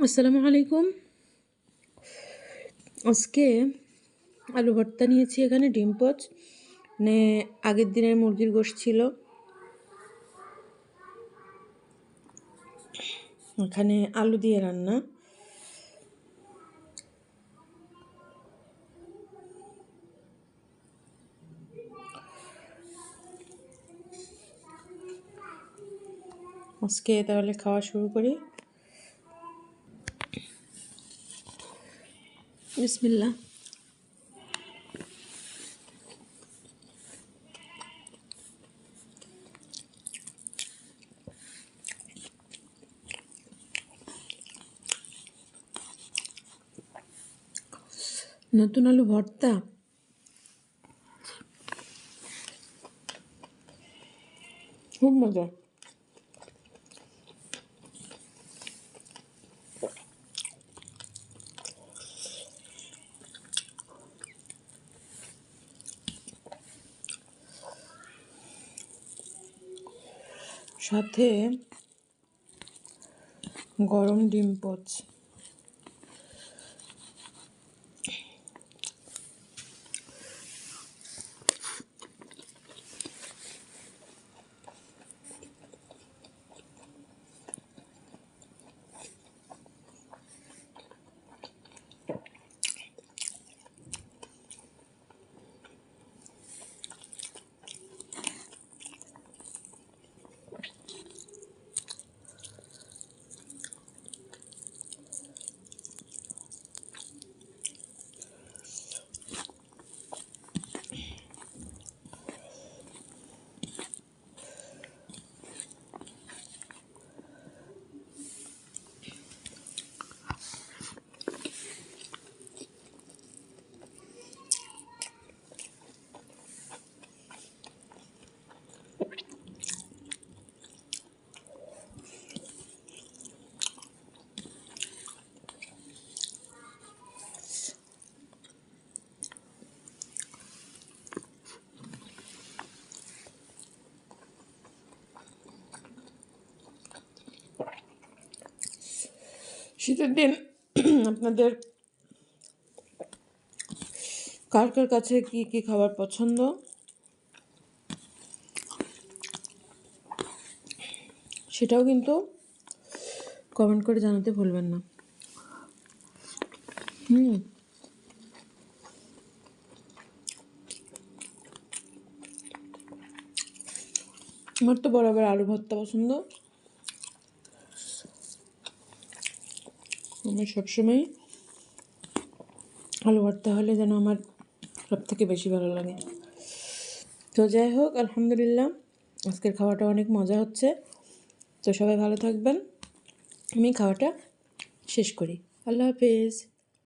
আসসালামু আলাইকুম। আজকে আলু ভর্তা নিয়েছি এখানে, ডিম পোচ। মানে আগের দিনের মুরগির গোশ ছিল। এখানে আলু দিয়ে রান্না। আজকে তাহলে খাওয়া শুরু করি। বিসমিল্লা নতুন আলু ভর্তা? খুব মজা। সাথে গরম ডিম পোচ। শীতের দিন আপনাদের কার কার কাছে কি কি খাবার পছন্দ? সেটাও কিন্তু কমেন্ট করে জানাতে ভুলবেন না। হুম। আমার তো বরাবর আলু ভর্তা পছন্দ। আমার সবসময় আলু ভর্তা হলে যেন আমার সবথেকে বেশি ভালো লাগে। তো যাই হোক, আলহামদুলিল্লাহ আজকের খাওয়াটা অনেক মজা হচ্ছে। তো সবাই ভালো থাকবেন। আমি খাওয়াটা শেষ করি। আল্লাহ হাফেজ।